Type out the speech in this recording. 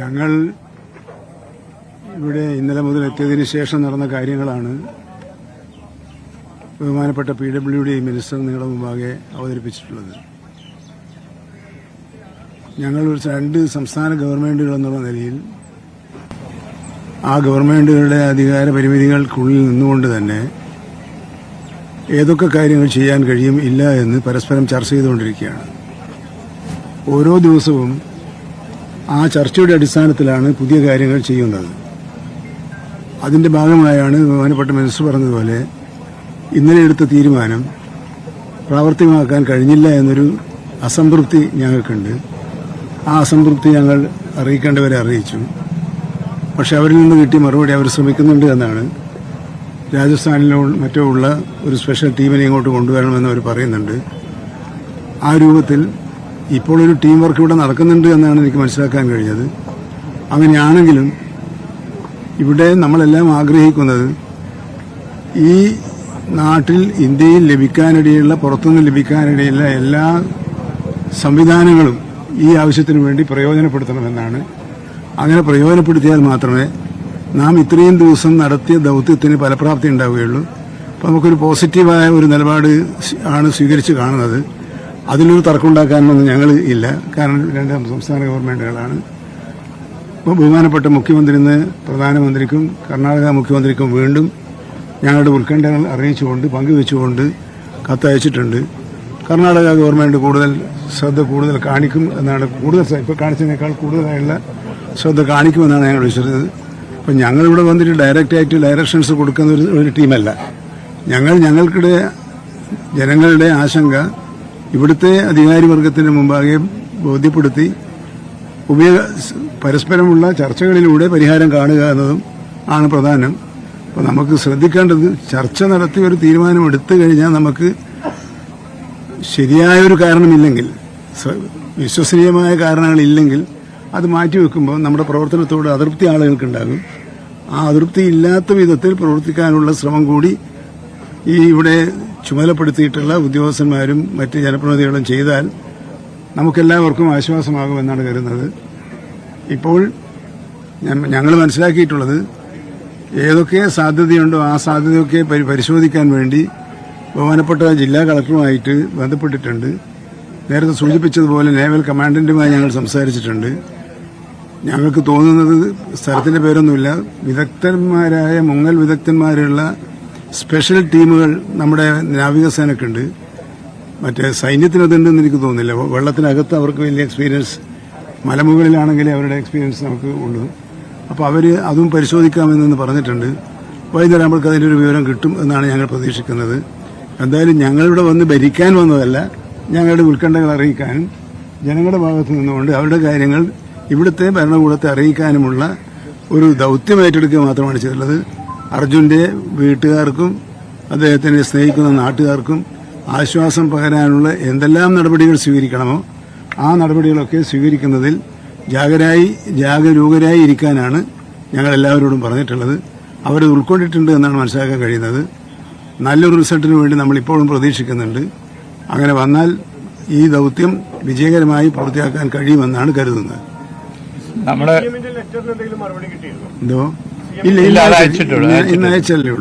ഞങ്ങൾ ഇവിടെ ഇന്നലെ മുതൽ എത്തിയതിന് ശേഷം നടന്ന കാര്യങ്ങളാണ്. ബഹുമാനപ്പെട്ട പി ഡബ്ല്യു ഡി മിനിസ്റ്റർ നിങ്ങളുടെ മുമ്പാകെ അവതരിപ്പിച്ചിട്ടുള്ളത്. ഞങ്ങൾ ഒരു രണ്ട് സംസ്ഥാന ഗവൺമെന്റുകൾ എന്നുള്ള നിലയിൽ ആ ഗവൺമെന്റുകളുടെ അധികാര പരിമിതികൾക്കുള്ളിൽ നിന്നുകൊണ്ട് തന്നെ ഏതൊക്കെ കാര്യങ്ങൾ ചെയ്യാൻ കഴിയും ഇല്ല എന്ന് പരസ്പരം ചർച്ച ചെയ്തുകൊണ്ടിരിക്കുകയാണ്. ഓരോ ദിവസവും ആ ചർച്ചയുടെ അടിസ്ഥാനത്തിലാണ് പുതിയ കാര്യങ്ങൾ ചെയ്യുന്നത്. അതിന്റെ ഭാഗമായാണ് ബഹുമാനപ്പെട്ട മിനിസ്റ്റർ പറഞ്ഞതുപോലെ ഇന്നലെ എടുത്ത തീരുമാനം പ്രാവർത്തികമാക്കാൻ കഴിഞ്ഞില്ല എന്നൊരു അസംതൃപ്തി ഞങ്ങൾക്കുണ്ട്. ആ അസംതൃപ്തി ഞങ്ങൾ അറിയിക്കേണ്ടവരെ അറിയിച്ചു. പക്ഷെ അവരിൽ നിന്ന് കിട്ടിയ മറുപടി അവർ ശ്രമിക്കുന്നുണ്ട് എന്നാണ്. രാജസ്ഥാനിലോ മറ്റോ ഉള്ള ഒരു സ്പെഷ്യൽ ടീമിനെ ഇങ്ങോട്ട് കൊണ്ടുവരണമെന്ന് അവർ പറയുന്നുണ്ട്. ആ രൂപത്തിൽ ഇപ്പോൾ ഒരു ടീം വർക്ക് ഇവിടെ നടക്കുന്നുണ്ട് എന്നാണ് എനിക്ക് മനസ്സിലാക്കാൻ കഴിഞ്ഞത്. അങ്ങനെയാണെങ്കിലും ഇവിടെ നമ്മളെല്ലാം ആഗ്രഹിക്കുന്നത് ഈ നാട്ടിൽ ഇന്ത്യയിൽ ലഭിക്കാനിടയുള്ള പുറത്തുനിന്ന് ലഭിക്കാനിടയുള്ള എല്ലാ സംവിധാനങ്ങളും ഈ ആവശ്യത്തിന് വേണ്ടി പ്രയോജനപ്പെടുത്തണമെന്നാണ്. അങ്ങനെ പ്രയോജനപ്പെടുത്തിയാൽ മാത്രമേ നാം ഇത്രയും ദിവസം നടത്തിയ ദൗത്യത്തിന് ഫലപ്രാപ്തി ഉണ്ടാവുകയുള്ളൂ. അപ്പോൾ നമുക്കൊരു പോസിറ്റീവായ ഒരു നിലപാട് ആണ് സ്വീകരിച്ച് കാണുന്നത്. അതിലൊരു തർക്കമുണ്ടാക്കാനൊന്നും ഞങ്ങൾ ഇല്ല. കാരണം രണ്ട് സംസ്ഥാന ഗവൺമെന്റുകളാണ് ഇപ്പോൾ ബഹുമാനപ്പെട്ട മുഖ്യമന്ത്രി ഇന്ന് പ്രധാനമന്ത്രിക്കും കർണാടക മുഖ്യമന്ത്രിക്കും വീണ്ടും ഞങ്ങളുടെ ഉത്കണ്ഠകൾ അറിയിച്ചുകൊണ്ട് പങ്കുവെച്ചുകൊണ്ട് കത്തയച്ചിട്ടുണ്ട്. കർണാടക ഗവൺമെന്റ് കൂടുതൽ ശ്രദ്ധ കൂടുതൽ കാണിക്കും എന്നാണ് കൂടുതൽ ഇപ്പോൾ കാണിച്ചതിനേക്കാൾ കൂടുതലായുള്ള ശ്രദ്ധ കാണിക്കുമെന്നാണ് ഞങ്ങൾ വിശ്വസിച്ചത് അപ്പം ഞങ്ങളിവിടെ വന്നിട്ട് ഡയറക്റ്റായിട്ട് ഡയറക്ഷൻസ് കൊടുക്കുന്ന ഒരു ടീമല്ല ഞങ്ങൾ ഞങ്ങൾക്കിടെ ജനങ്ങളുടെ ആശങ്ക ഇവിടുത്തെ അധികാരി വർഗത്തിന് മുമ്പാകെ ബോധ്യപ്പെടുത്തി ഉപയോഗ പരസ്പരമുള്ള ചർച്ചകളിലൂടെ പരിഹാരം കാണുക എന്നതും ആണ് പ്രധാനം. അപ്പോൾ നമുക്ക് ശ്രദ്ധിക്കേണ്ടത് ചർച്ച നടത്തി ഒരു തീരുമാനം എടുത്തു കഴിഞ്ഞാൽ നമുക്ക് ശരിയായൊരു കാരണമില്ലെങ്കിൽ വിശ്വസനീയമായ കാരണങ്ങളില്ലെങ്കിൽ അത് മാറ്റിവെക്കുമ്പോൾ നമ്മുടെ പ്രവർത്തനത്തോട് അതൃപ്തി ആളുകൾക്കുണ്ടാകും. ആ അതൃപ്തി ഇല്ലാത്ത വിധത്തിൽ പ്രവർത്തിക്കാനുള്ള ശ്രമം കൂടി ഈ ഇവിടെ ചുമതലപ്പെടുത്തിയിട്ടുള്ള ഉദ്യോഗസ്ഥന്മാരും മറ്റ് ജനപ്രതിനിധികളും ചെയ്താൽ നമുക്കെല്ലാവർക്കും ആശ്വാസമാകുമെന്നാണ് കരുതുന്നത്. ഇപ്പോൾ ഞങ്ങൾ മനസ്സിലാക്കിയിട്ടുള്ളത് ഏതൊക്കെ സാധ്യതയുണ്ടോ ആ സാധ്യതയൊക്കെ പരിശോധിക്കാൻ വേണ്ടി ബഹുമാനപ്പെട്ട ജില്ലാ കളക്ടറുമായിട്ട് ബന്ധപ്പെട്ടിട്ടുണ്ട്. നേരത്തെ സൂചിപ്പിച്ചതുപോലെ നേവൽ കമാൻഡന്റുമായി ഞങ്ങൾ സംസാരിച്ചിട്ടുണ്ട്. ഞങ്ങൾക്ക് തോന്നുന്നത് സ്ഥലത്തിന്റെ പേരൊന്നുമില്ല. വിദഗ്ധന്മാരായ മുങ്ങൽ വിദഗ്ധന്മാരുള്ള സ്പെഷ്യൽ ടീമുകൾ നമ്മുടെ നാവികസേനക്കുണ്ട്. മറ്റേ സൈന്യത്തിന് അതുണ്ടെന്ന് എനിക്ക് തോന്നുന്നില്ല. വെള്ളത്തിനകത്ത് അവർക്ക് വലിയ എക്സ്പീരിയൻസ് മലമുകളിലാണെങ്കിൽ അവരുടെ എക്സ്പീരിയൻസ് നമുക്ക് ഉള്ളൂ അപ്പോൾ അവർ അതും പരിശോധിക്കാമെന്ന് പറഞ്ഞിട്ടുണ്ട്. വൈകുന്നേരം നമ്മൾക്ക് അതിന്റെ ഒരു വിവരം കിട്ടും എന്നാണ് ഞങ്ങൾ പ്രതീക്ഷിക്കുന്നത്. എന്തായാലും ഞങ്ങളിവിടെ വന്ന് ഭരിക്കാൻ വന്നതല്ല ഞങ്ങളുടെ ഉത്കണ്ഠകൾ അറിയിക്കാനും ജനങ്ങളുടെ ഭാഗത്ത് നിന്നുകൊണ്ട് അവരുടെ കാര്യങ്ങൾ ഇവിടുത്തെ ഭരണകൂടത്തെ അറിയിക്കാനുമുള്ള ഒരു ദൗത്യം ഏറ്റെടുക്കുക മാത്രമാണ് ചെയ്തിട്ടുള്ളത്. അർജുന്റെ വീട്ടുകാർക്കും അദ്ദേഹത്തിനെ സ്നേഹിക്കുന്ന നാട്ടുകാർക്കും ആശ്വാസം പകരാനുള്ള എന്തെല്ലാം നടപടികൾ സ്വീകരിക്കണമോ ആ നടപടികളൊക്കെ സ്വീകരിക്കുന്നതിൽ ജാഗരായി ജാഗരൂകരായി ഇരിക്കാനാണ് ഞങ്ങൾ എല്ലാവരോടും പറഞ്ഞിട്ടുള്ളത്. അവരത് ഉൾക്കൊണ്ടിട്ടുണ്ട് എന്നാണ് മനസ്സിലാക്കാൻ കഴിയുന്നത്. നല്ലൊരു റിസൾട്ടിന് വേണ്ടി നമ്മൾ ഇപ്പോഴും പ്രതീക്ഷിക്കുന്നുണ്ട്. അങ്ങനെ വന്നാൽ ഈ ദൗത്യം വിജയകരമായി പൂർത്തിയാക്കാൻ കഴിയുമെന്നാണ് കരുതുന്നത്. നമ്മുടെ എന്തോ? ഇല്ല ഇല്ല, ഇന്ന് അയച്ചല്ലേ ഉള്ളൂ.